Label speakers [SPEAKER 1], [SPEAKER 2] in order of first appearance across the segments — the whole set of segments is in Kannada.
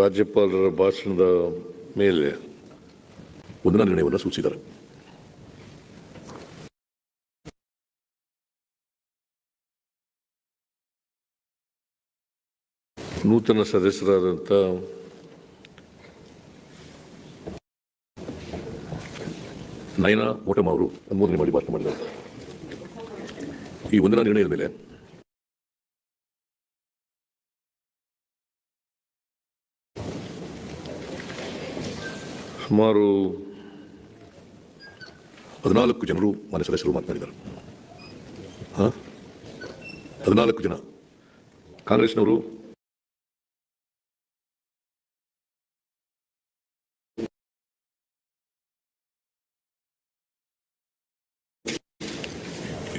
[SPEAKER 1] ರಾಜ್ಯಪಾಲರ ಭಾಷಣದ ಮೇಲೆ
[SPEAKER 2] ವಂದನಾ ನಿರ್ಣಯವನ್ನು ಸೂಚಿಸಿದ್ದಾರೆ.
[SPEAKER 1] ನೂತನ ಸದಸ್ಯರಾದಂಥ
[SPEAKER 2] ನಯನ ಓಟಮ್ ಅವರು ಅನುಮೋದನೆ ಮಾಡಿ ಭಾಷಣ ಮಾಡಿದ್ದಾರೆ. ಈ ವಂದನಾ ನಿರ್ಣಯದ ಮೇಲೆ
[SPEAKER 1] ಸುಮಾರು
[SPEAKER 2] ಹದಿನಾಲ್ಕು ಜನರು ಮನೆ ಸದಸ್ಯರು ಮಾತನಾಡಿದ್ದಾರೆ ಹಾ? ಹದಿನಾಲ್ಕು ಜನ. ಕಾಂಗ್ರೆಸ್ನವರು?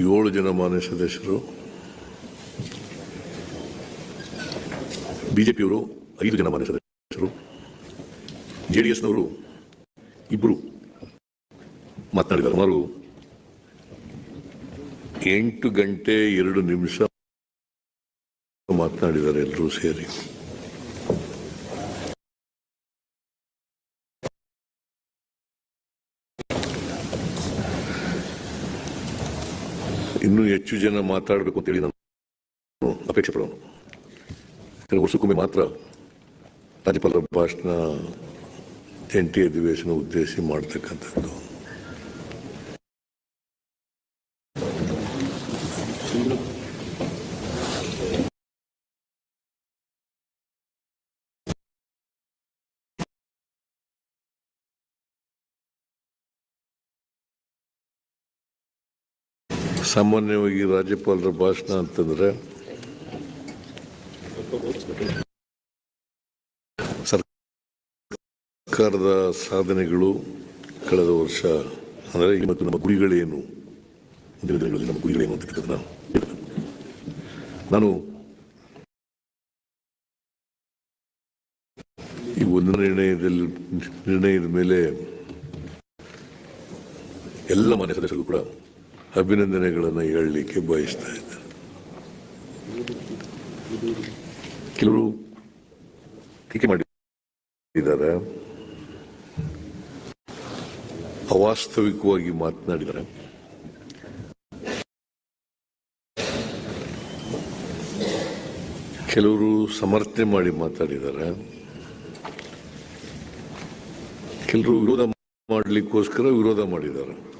[SPEAKER 1] ಏಳು ಜನ ಮಾನ್ಯ ಸದಸ್ಯರು.
[SPEAKER 2] ಬಿಜೆಪಿಯವರು ಐದು ಜನ ಮಾನ್ಯ ಸದಸ್ಯರು. ಜೆಡಿಎಸ್ನವರು ಇಬ್ಬರು ಮಾತನಾಡಿದ
[SPEAKER 1] ಸುಮಾರು ಎಂಟು ಗಂಟೆ ಎರಡು ನಿಮಿಷ ಮಾತನಾಡಿದ್ದಾರೆ ಎಲ್ಲರೂ ಸೇರಿ. ಇನ್ನೂ ಹೆಚ್ಚು ಜನ ಮಾತಾಡಬೇಕು ಅಂತೇಳಿ ನಾನು
[SPEAKER 2] ಅಪೇಕ್ಷೆ ಪಡೋನು
[SPEAKER 1] ವರ್ಷಕ್ಕೊಮ್ಮೆ ಮಾತ್ರ ರಾಜ್ಯಪಾಲರ ಭಾಷಣ ಜಂಟಿ ಅಧಿವೇಶನ ಉದ್ದೇಶಿಸಿ ಮಾಡ್ತಕ್ಕಂಥದ್ದು. ಸಾಮಾನ್ಯವಾಗಿ ರಾಜ್ಯಪಾಲರ ಭಾಷಣ ಅಂತಂದ್ರೆ ಸರ್ಕಾರದ ಸಾಧನೆಗಳು ಕಳೆದ ವರ್ಷ, ಅಂದರೆ ಇವತ್ತು ನಮ್ಮ ಗುರಿಗಳೇನು? ಮುಂದಿನ ದಿನಗಳಲ್ಲಿ ನಮ್ಮ ಗುರಿಗಳೇನು ಅಂತ ಹೇಳ್ಬೇಕು. ನಾನು ಈ ಒಂದು ನಿರ್ಣಯದಲ್ಲಿ, ನಿರ್ಣಯದ ಮೇಲೆ
[SPEAKER 2] ಎಲ್ಲ ಮನೆ ಸದಸ್ಯರು ಕೂಡ
[SPEAKER 1] ಅಭಿನಂದನೆಗಳನ್ನು ಹೇಳಲಿಕ್ಕೆ ಬಯಸ್ತಾ ಇದ್ದಾರೆ
[SPEAKER 2] ಕೆಲವರು
[SPEAKER 1] ಟೀಕೆ ಮಾಡಿದ್ದಾರೆ. ಅವಾಸ್ತವಿಕವಾಗಿ ಮಾತನಾಡಿದರೆ? ಕೆಲವರು ಸಮರ್ಥನೆ ಮಾಡಿ ಮಾತಾಡಿದ್ದಾರೆ. ಕೆಲವರು ವಿರೋಧ ಮಾಡಲಿಕ್ಕೋಸ್ಕರ ವಿರೋಧ ಮಾಡಿದ್ದಾರೆ.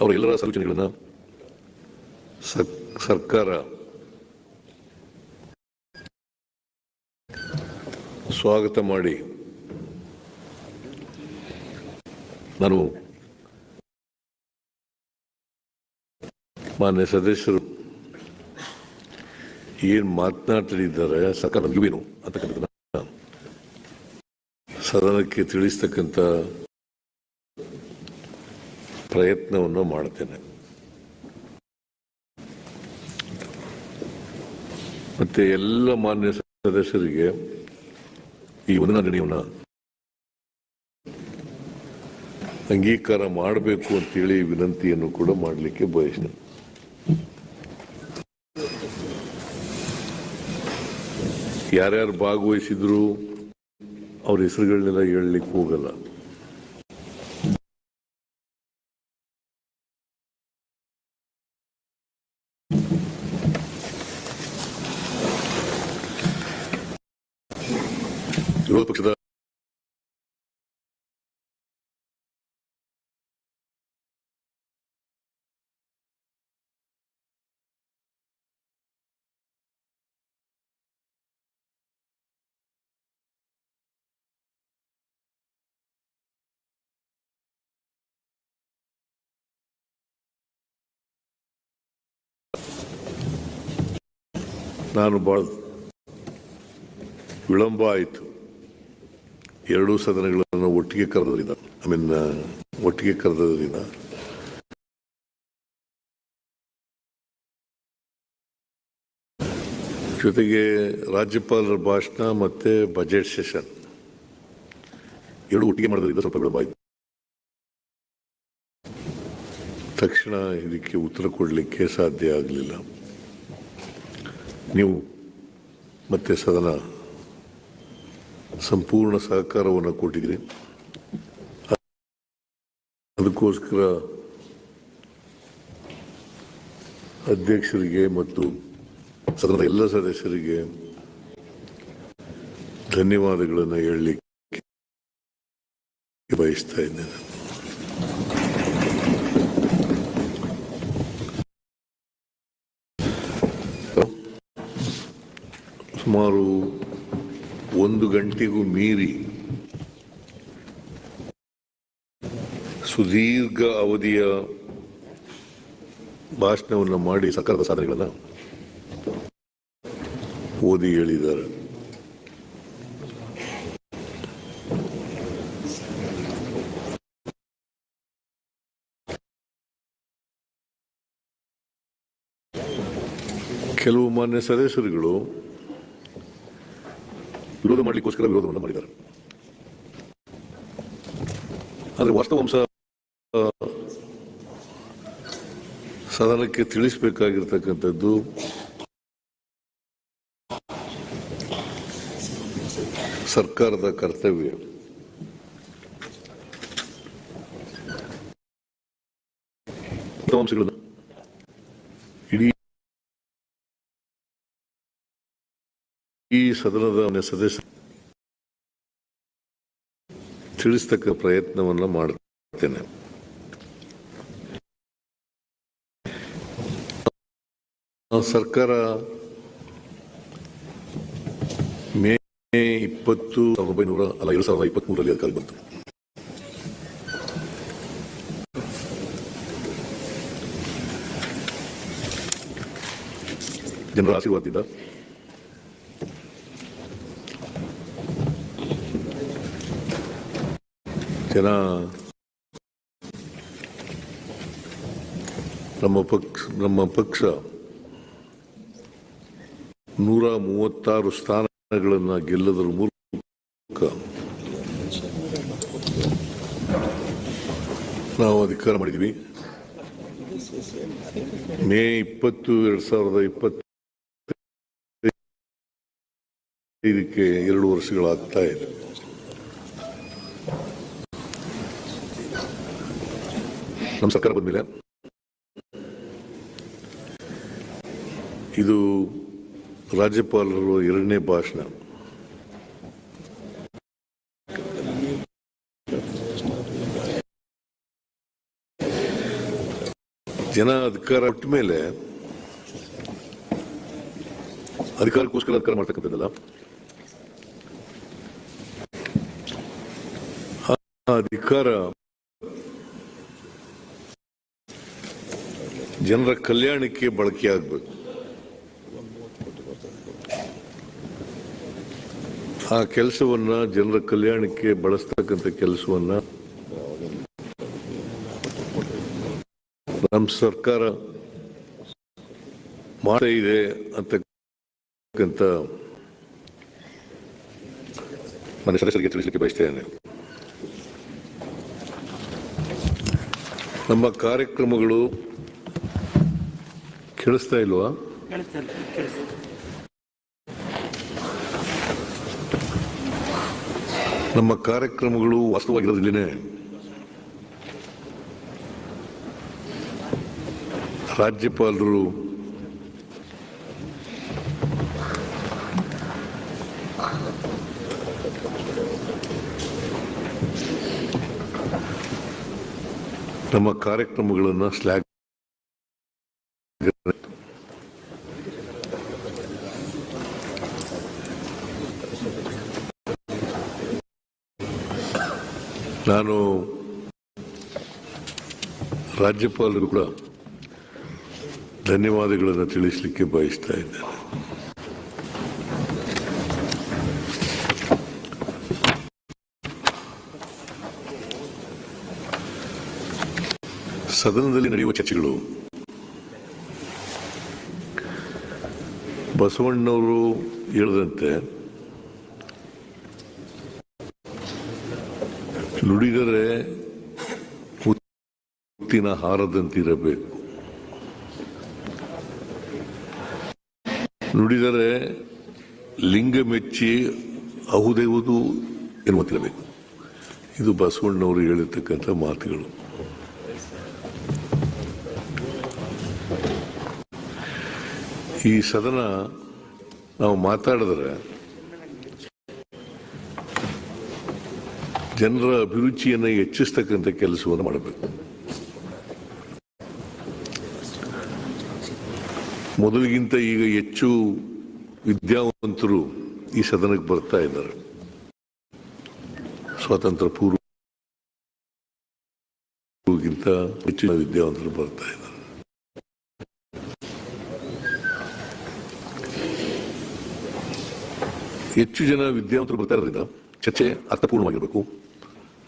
[SPEAKER 2] ಅವರೆಲ್ಲರ ಸೂಚನೆಗಳನ್ನು
[SPEAKER 1] ಸರ್- ಸರ್ಕಾರ ಸ್ವಾಗತ ಮಾಡಿ
[SPEAKER 2] ನಾನು
[SPEAKER 1] ಮಾನ್ಯ ಸದಸ್ಯರು, ಏನ್ ಮಾತನಾಡ್ತಿದ್ದಾರೆ,
[SPEAKER 2] ಸರ್ಕಾರ ನಮಗಿವೇನು ಅಂತಕ್ಕಂಥ
[SPEAKER 1] ಸದನಕ್ಕೆ ತಿಳಿಸ್ತಕ್ಕಂಥ ಪ್ರಯತ್ನವನ್ನು ಮಾಡ್ತೇನೆ. ಮತ್ತೆ ಎಲ್ಲ ಮಾನ್ಯ ಸದಸ್ಯರಿಗೆ
[SPEAKER 2] ಈ ವಂದನಾ ನಿರ್ಣಯವನ್ನು
[SPEAKER 1] ಅಂಗೀಕಾರ ಮಾಡಬೇಕು ಅಂತೇಳಿ ವಿನಂತಿಯನ್ನು ಕೂಡ ಮಾಡಲಿಕ್ಕೆ ಬಯಸ್ತೇನೆ. ಯಾರ್ಯಾರು ಭಾಗವಹಿಸಿದ್ರು ಅವ್ರ ಹೆಸರುಗಳನ್ನೆಲ್ಲ ಹೇಳಲಿಕ್ಕೆ ಹೋಗಲ್ಲ. ನಾನು ಭಾಳ ವಿಳಂಬ ಆಯಿತು. ಎರಡೂ ಸದನಗಳನ್ನು ಒಟ್ಟಿಗೆ ಕರೆದ್ರಿಂದ ಐ ಮೀನ್ ಒಟ್ಟಿಗೆ ಕರೆದ್ರಿಂದ ಜೊತೆಗೆ ರಾಜ್ಯಪಾಲರ ಭಾಷಣ ಮತ್ತೆ ಬಜೆಟ್ ಸೆಷನ್
[SPEAKER 2] ಎರಡು ಒಟ್ಟಿಗೆ ಮಾಡೋದ್ರಿಂದ ಸ್ವಲ್ಪ ವಿಳಂಬ ಆಯಿತು.
[SPEAKER 1] ತಕ್ಷಣ ಇದಕ್ಕೆ ಉತ್ತರ ಕೊಡಲಿಕ್ಕೆ ಸಾಧ್ಯ ಆಗಲಿಲ್ಲ. ನೀವು ಮತ್ತೆ ಸದನ ಸಂಪೂರ್ಣ ಸಹಕಾರವನ್ನು ಕೊಟ್ಟಿದ್ರಿ ಅದಕ್ಕೋಸ್ಕರ ಅಧ್ಯಕ್ಷರಿಗೆ ಮತ್ತು ಸದನದ ಎಲ್ಲ ಸದಸ್ಯರಿಗೆ ಧನ್ಯವಾದಗಳನ್ನು ಹೇಳಲಿಕ್ಕೆ ಬಯಸ್ತಾ ಇದ್ದೇನೆ. ಸುಮಾರು ಒಂದು ಗಂಟೆಗೂ ಮೀರಿ ಸುದೀರ್ಘ ಅವಧಿಯ ಭಾಷಣವನ್ನು ಮಾಡಿ ಸರ್ಕಾರದ ಸಾಧನೆಗಳನ್ನು ಓದಿ ಹೇಳಿದ್ದಾರೆ. ಕೆಲವು ಮಾನ್ಯ ಸದಸ್ಯರುಗಳು ವಿರೋಧ ಮಾಡಲಿಕ್ಕೋಸ್ಕರ ವಿರೋಧವನ್ನು ಮಾಡಿದ್ದಾರೆ. ಆದರೆ ವಾಸ್ತವಾಂಶ ಸದನಕ್ಕೆ ತಿಳಿಸಬೇಕಾಗಿರ್ತಕ್ಕಂಥದ್ದು ಸರ್ಕಾರದ ಕರ್ತವ್ಯ. ವಾಸ್ತವಾಂಶಗಳನ್ನು ಈ ಸದನದ ಸದಸ್ಯ ತಿಳಿಸ್ತಕ್ಕ ಪ್ರಯತ್ನವನ್ನ ಮಾಡುತ್ತೇನೆ ಆ ಸರ್ಕಾರ ಮೇ ಇಪ್ಪತ್ತು ಒಂಬೈನೂರ, ಅಲ್ಲ, ಎರಡು ಸಾವಿರದ ಇಪ್ಪತ್ಮೂರರಲ್ಲಿ ಕಾಲ ಬಂತು. ಜನರ ಆಶೀರ್ವಾದದಿಂದ ಜನ ನಮ್ಮ ಪಕ್ಷ ನಮ್ಮ ಪಕ್ಷ ನೂರ ಮೂವತ್ತಾರು ಸ್ಥಾನಗಳನ್ನು ಗೆಲ್ಲದರ ಮೂಲಕ ನಾವು ಅಧಿಕಾರ ಮಾಡಿದ್ವಿ ಮೇ ಇಪ್ಪತ್ತು, ಎರಡ್ ಸಾವಿರದ ಇಪ್ಪತ್ತ ಇದಕ್ಕೆ ಎರಡು ವರ್ಷಗಳಾಗ್ತಾ ಇದೆ. ನಮ್ಮ ಸರ್ಕಾರ ಬಂದ್ಮೇಲೆ. ಇದು ರಾಜ್ಯಪಾಲರು ಎರಡನೇ ಭಾಷಣ. ಜನ ಅಧಿಕಾರ ಕೊಟ್ಟ ಮೇಲೆ ಅಧಿಕಾರಕ್ಕೋಸ್ಕರ ಅಧಿಕಾರ ಮಾಡ್ತಕ್ಕಂಥದ್ದಲ್ಲ. ಅಧಿಕಾರ ಜನರ ಕಲ್ಯಾಣಕ್ಕೆ ಬಳಕೆಯಾಗಬೇಕು. ಆ ಕೆಲಸವನ್ನ ಜನರ ಕಲ್ಯಾಣಕ್ಕೆ ಬಳಸ್ತಕ್ಕಂಥ ಕೆಲಸವನ್ನ ನಮ್ಮ ಸರ್ಕಾರ ಇದೆ ಅಂತಕ್ಕಂಥ ಮನೆ ಸದಸ್ಯರಿಗೆ ತಿಳಿಸಲಿಕ್ಕೆ ಬಯಸ್ತೇನೆ. ನಮ್ಮ ಕಾರ್ಯಕ್ರಮಗಳು ಕೇಳಿಸ್ತಾ ಇಲ್ವಾ? ನಮ್ಮ ಕಾರ್ಯಕ್ರಮಗಳು ವಾಸ್ತವವಾಗಿರೋದಿಲ್ಲೇ ರಾಜ್ಯಪಾಲರು ನಮ್ಮ ಕಾರ್ಯಕ್ರಮಗಳನ್ನು ಸ್ಲ್ಯಾಗ್ ನಾನು ರಾಜ್ಯಪಾಲರು ಕೂಡ ಧನ್ಯವಾದಗಳನ್ನು ತಿಳಿಸಲಿಕ್ಕೆ ಬಯಸ್ತಾ ಇದ್ದೇನೆ. ಸದನದಲ್ಲಿ ನಡೆಯುವ ಚರ್ಚೆಗಳು. ಬಸವಣ್ಣವರು ಹೇಳಿದಂತೆ ನುಡಿದರೆ ಮುತ್ತಿನ ಹಾರದಂತಿರಬೇಕು. ನುಡಿದರೆ ಲಿಂಗ ಮೆಚ್ಚಿ ಅಹುದೆವುದು ಎನ್ನುವಂತಿರಬೇಕು. ಇದು ಬಸವಣ್ಣವರು ಹೇಳಿರ್ತಕ್ಕಂಥ ಮಾತುಗಳು. ಈ ಸದನ ನಾವು ಮಾತಾಡಿದ್ರೆ ಜನರ ಅಭಿರುಚಿಯನ್ನು ಹೆಚ್ಚಿಸ್ತಕ್ಕಂಥ ಕೆಲಸವನ್ನು ಮಾಡಬೇಕು. ಮೊದಲಿಗಿಂತ ಈಗ ಹೆಚ್ಚು ವಿದ್ಯಾವಂತರು ಈ ಸದನಕ್ಕೆ ಬರ್ತಾ ಇದ್ದಾರೆ. ಸ್ವಾತಂತ್ರ್ಯ ಪೂರ್ವಗಿಂತ ಹೆಚ್ಚಿನ ವಿದ್ಯಾವಂತರು ಬರ್ತಾ ಇದ್ದಾರೆ. ಹೆಚ್ಚು ಜನ ವಿದ್ಯಾವಂತರು ಬರ್ತಾ ಇರೋದ್ರಿಂದ ಚರ್ಚೆ ಅರ್ಥಪೂರ್ಣವಾಗಿರಬೇಕು.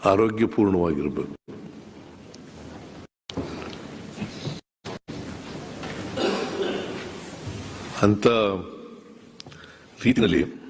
[SPEAKER 1] ಆರೋಗ್ಯಪೂರ್ಣವಾಗಿರಬೇಕು. ಅಂತ ರೀತಿಯಲ್ಲಿ